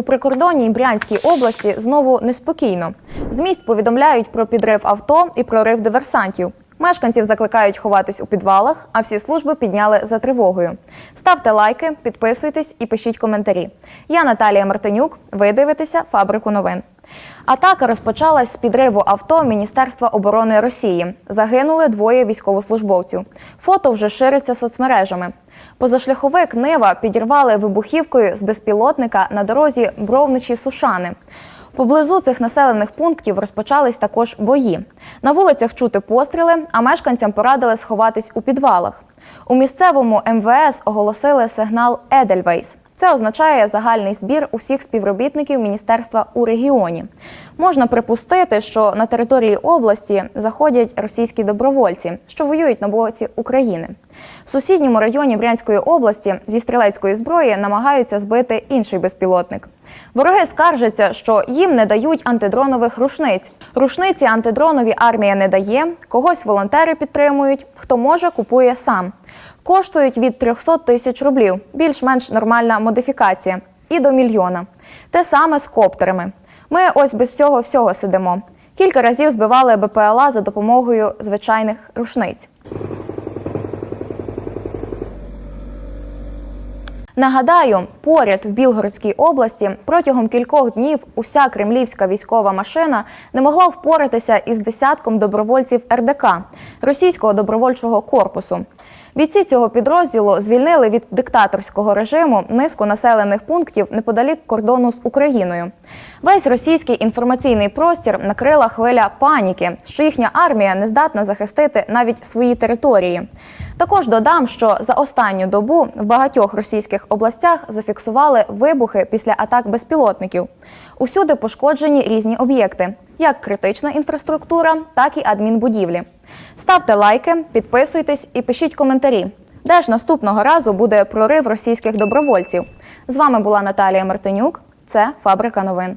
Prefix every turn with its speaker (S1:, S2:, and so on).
S1: У прикордонній Брянській області знову неспокійно. З повідомляють про підрив авто і прорив диверсантів. Мешканців закликають ховатись у підвалах, а всі служби підняли за тривогою. Ставте лайки, підписуйтесь і пишіть коментарі. Я Наталія Мартинюк. Ви дивитеся фабрику новин. Атака розпочалась з підриву авто Міністерства оборони Росії. Загинули двоє військовослужбовців. Фото вже шириться соцмережами. Позашляховик Нива підірвали вибухівкою з безпілотника на дорозі Бровничі Сушани. Поблизу цих населених пунктів розпочались також бої. На вулицях чути постріли, а мешканцям порадили сховатись у підвалах. У місцевому МВС оголосили сигнал Едельвейс. Це означає загальний збір усіх співробітників міністерства у регіоні. Можна припустити, що на території області заходять російські добровольці, що воюють на боці України. В сусідньому районі Брянської області зі стрілецької зброї намагаються збити інший безпілотник. Вороги скаржаться, що їм не дають антидронових рушниць. Рушниці антидронові армія не дає, когось волонтери підтримують, хто може, купує сам. Коштують від 300 тисяч рублів, більш-менш нормальна модифікація, і до мільйона. Те саме з коптерами. Ми ось без всього всього сидимо. Кілька разів збивали БПЛА за допомогою звичайних рушниць. Нагадаю, поряд в Білгородській області протягом кількох днів уся кремлівська військова машина не могла впоратися із десятком добровольців РДК російського добровольчого корпусу. Бійці цього підрозділу звільнили від диктаторського режиму низку населених пунктів неподалік кордону з Україною. Весь російський інформаційний простір накрила хвиля паніки, що їхня армія не здатна захистити навіть свої території. Також додам, що за останню добу в багатьох російських областях зафіксували вибухи після атак безпілотників. Усюди пошкоджені різні об'єкти, як критична інфраструктура, так і адмінбудівлі. Ставте лайки, підписуйтесь і пишіть коментарі. Де ж наступного разу буде прорив російських добровольців? З вами була Наталія Мартинюк. Це Фабрика новин.